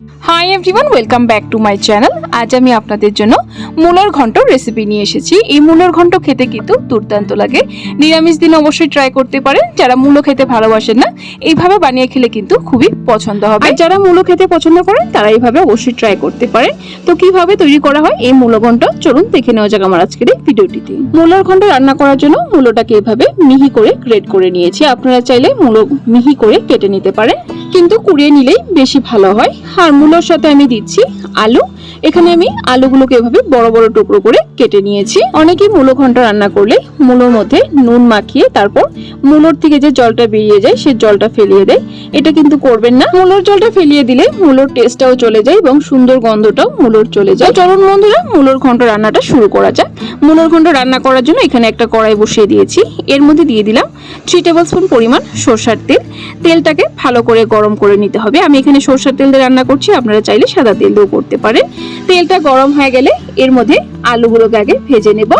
Hi everyone welcome back to my channel আজ আমি আপনাদের জন্য মূলার ঘন্ট রেসিপি নিয়ে এসেছি। এই মূলার ঘন্ট খেতে কিন্তু দুর্দান্ত লাগে। নিরামিষ দিন অবশ্যই ট্রাই করতে পারেন। যারা মূলো খেতে ভালোবাসেন না, এইভাবে বানিয়ে খেলে কিন্তু খুবই পছন্দ হবে। যারা মূলো খেতে পছন্দ করেন, তারা এইভাবে অবশ্যই ট্রাই করতে পারেন। তো কীভাবে তৈরি করা হয় এই মূলো ঘন্ট? চলুন দেখে নেওয়া যাক আমার আজকের এই ভিডিওটিতে। মূলার ঘন্ট রান্না করার জন্য মূলোটাকে এভাবে মিহি করে গ্রেড করে নিয়েছি। আপনারা চাইলে মূলো মিহি করে কেটে নিতে পারেন। কিন্তু কুড়িয়ে নিলেই বেশি ভালো হয়। আর মূলোর সাথে আমি দিচ্ছি আলু। এখানে আমি আলুগুলোকে এভাবে বড় বড় টুকরো করে কেটে নিয়েছি। অনেকেই মূলো ঘন্ট রান্না করলে মূলোর মধ্যে নুন মাখিয়ে তারপর মূলোর থেকে যে জলটা বেরিয়ে যায়, সে জলটা ফেলিয়ে দেয়। এটা কিন্তু করবেন না। মূলোর জলটা ফেলিয়ে দিলে মূলোর টেস্টটাও চলে যায় এবং সুন্দর গন্ধটাও মূলোর চলে যায়। চলুন বন্ধুরা, মূলোর ঘন্ট রান্নাটা শুরু করা যাক। মূলোর ঘন্ট রান্না করার জন্য এখানে একটা কড়াই বসিয়ে দিয়েছি। এর মধ্যে দিয়ে দিলাম থ্রি টেবিল স্পুন পরিমাণ সরষার তেল। তেলটাকে ভালো করে গরম করে নিতে হবে। আমি এখানে সরষার তেল দিয়ে রান্না করছি। আপনারা চাইলে সাদা তেল দিয়েও করতে পারেন। তেলটা গরম হয়ে গেলে এর মধ্যে আলুগুলোকে আগে ভেজে নেব।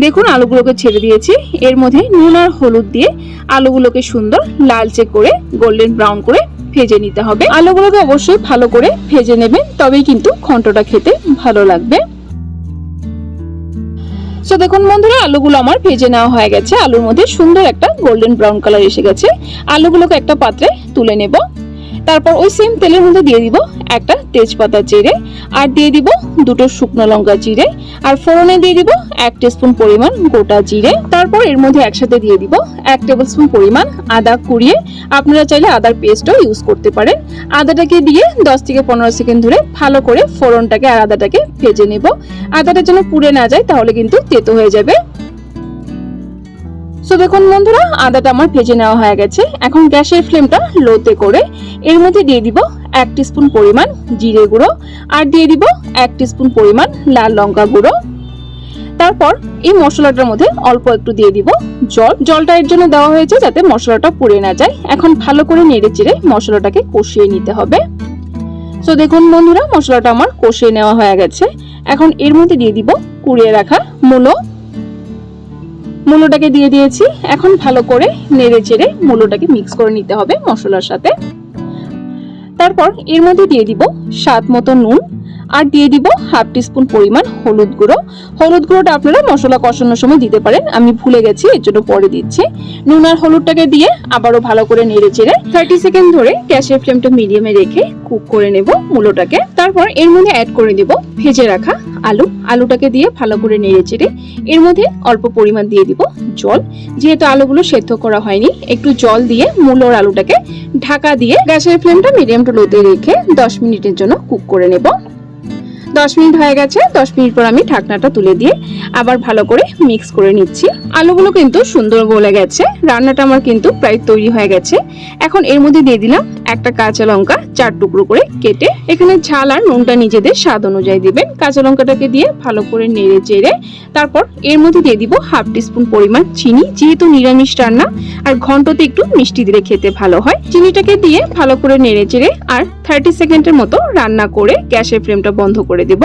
দেখুন, আলুগুলোকে ছেড়ে দিয়েছি। এর মধ্যে নুন আর হলুদ দিয়ে আলুগুলোকে সুন্দর লালচে করে, গোল্ডেন ব্রাউন করে ভেজে নিতে হবে। আলুগুলোকে অবশ্যই ভালো করে ভেজে নেবেন, তবেই কিন্তু ঘন্টটা খেতে ভালো লাগবে। তো দেখুন বন্ধুরা, আলুগুলো আমার ভেজে নেওয়া হয়ে গেছে। আলুর মধ্যে সুন্দর একটা গোল্ডেন ব্রাউন কালার এসে গেছে। আলুগুলোকে একটা পাত্রে তুলে নেব। তারপর ওই সেম তেলের মধ্যে দিয়ে দিব একটা তেজপাতা চিড়ে আর দিয়ে দিব দুটো শুকনো লঙ্কা চিড়ে আর ফোড়নে দিয়ে দিব এক টেস্পুন পরিমাণ গোটা জিরে। তারপর এর মধ্যে একসাথে দিয়ে দিব এক টেবিল স্পুন পরিমাণ আদা কুড়িয়ে। আপনারা চাইলে আদার পেস্টও ইউজ করতে পারেন। আদাটাকে দিয়ে দশ থেকে পনেরো সেকেন্ড ধরে ভালো করে ফোড়নটাকে আর আদাটাকে ভেজে নেব। আদাটা যেন পুড়ে না যায় তাহলে কিন্তু তেতো হয়ে যাবে। তো দেখুন বন্ধুরা, আদাটা আমার ভেজে নেওয়া হয়ে গেছে। এখন গ্যাসের ফ্লেমটা লোতে করে এর মধ্যে দিয়ে দিব এক স্পুন পরিমাণ জিরে গুঁড়ো আর দিয়ে দিব এক স্পুন পরিমাণ লাল লঙ্কা গুঁড়ো। তারপর এই মশলাটার মধ্যে অল্প একটু দিয়ে দিব জল। জলটা এর জন্য দেওয়া হয়েছে যাতে মশলাটা পুড়ে না যায়। এখন ভালো করে নেড়ে চেড়ে মশলাটাকে কষিয়ে নিতে হবে। তো দেখুন বন্ধুরা, মশলাটা আমার কষিয়ে নেওয়া হয়ে গেছে। এখন এর মধ্যে দিয়ে দিব কুড়িয়ে রাখা মূলো। মূলোটাকে দিয়ে দিয়েছি। এখন ভালো করে নেড়ে চেড়ে মূলোটাকে মিক্স করে নিতে হবে মশলার সাথে। তারপর এর মধ্যে দিয়ে দিব স্বাদ মতো নুন আর দিয়ে দিব হাফ টিস্পুন পরিমাণ হলুদ গুঁড়ো। হলুদ গুঁড়োটা আপনারা মশলা কষানোর সময় দিতে পারেন, আমি ভুলে গেছি, এর জন্য পরে দিচ্ছি। নুন আর হলুদটাকে দিয়ে আবারও ভালো করে নেড়ে চেড়ে থার্টি সেকেন্ড ধরে গ্যাসের ফ্লেমটা মিডিয়ামে রেখে কুক করে নেব মূলোটাকে তারপর এর মধ্যে অ্যাড করে দিব ভেজে রাখা আলু, আলুটাকে দিয়ে ভালো করে নেড়ে চেড়ে এর মধ্যে অল্প পরিমাণ দিয়ে দিব জল। যেহেতু আলুগুলো সেদ্ধ করা হয়নি, একটু জল দিয়ে মূলোর আলুটাকে ঢাকা দিয়ে গ্যাসের ফ্লেমটা মিডিয়াম টু লোতে রেখে দশ মিনিটের জন্য কুক করে নেব। দশ মিনিট হয়ে গেছে, দশ মিনিট পর আমি ঢাকনাটা তুলে দিয়ে আবার ভালো করে মিক্স করে নিচ্ছি। আলুগুলো কিন্তু সুন্দর গলে গেছে, রান্নাটা আমার কিন্তু প্রায় তৈরি হয়ে গেছে। এখন এর মধ্যে দিয়ে দিলাম একটা কাঁচা লঙ্কা চার টুকরো করে কেটে এখানে ঝাল আর নুনটা নিজেদের স্বাদ অনুযায়ী দিবেন। কাঁচা লঙ্কাটাকে দিয়ে ভালো করে নেড়ে চেড়ে তারপর এর মধ্যে দিয়ে দিব হাফ টিস্পুন পরিমাণ চিনি, যেহেতু নিরামিষ রান্না আর ঘন্টতে একটু মিষ্টি দিলে খেতে ভালো হয়। চিনিটাকে দিয়ে ভালো করে নেড়ে চেড়ে আর থার্টি সেকেন্ডের মতো রান্না করে গ্যাসের ফ্লেমটা বন্ধ করে দেব।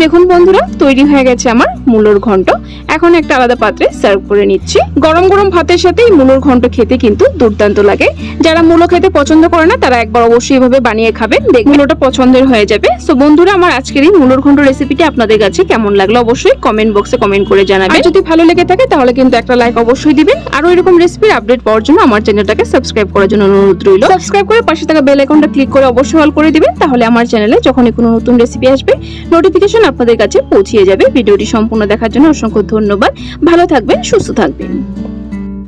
দেখুন বন্ধুরা, তৈরি হয়ে গেছে আমার মূলোর ঘন্ট। এখন একটা আলাদা পাত্রে সার্ভ করে নিচ্ছি। গরম গরম ভাতের সাথে এই মূলোর ঘন্ট খেতে কিন্তু দুর্দান্ত লাগে। যারা মূলো খেতে পছন্দ করে না তারা একবার অবশ্যই এভাবে বানিয়ে খাবেন। দেখ ওটা পছন্দের হয়ে যাবে। সো বন্ধুরা, আমার আজকের এই মূলোর ঘন্ট রেসিপিটি আপনাদের কাছে কেমন লাগল অবশ্যই কমেন্ট বক্সে কমেন্ট করে জানাবেন। যদি ভালো লেগে থাকে, তাহলে কিন্তু একটা লাইক অবশ্যই দিবেন। আরও এরকম রেসিপির আপডেট পাওয়ার জন্য আমার চ্যানেলটাকে সাবস্ক্রাইব করার জন্য অনুরোধ রইল। সাবস্ক্রাইব করে পাশে থাকা বেল আইকনটা ক্লিক করে অবশ্যই অল করে দিবেন। তাহলে আমার চ্যানেলে যখনই কোনো নতুন রেসিপি আসবে নোটিফিকেশন আপনাদের কাছে পৌঁছিয়ে যাবে। ভিডিওটি সম্পূর্ণ দেখার জন্য অসংখ্য ধন্যবাদ। ভালো থাকবেন, সুস্থ থাকবেন।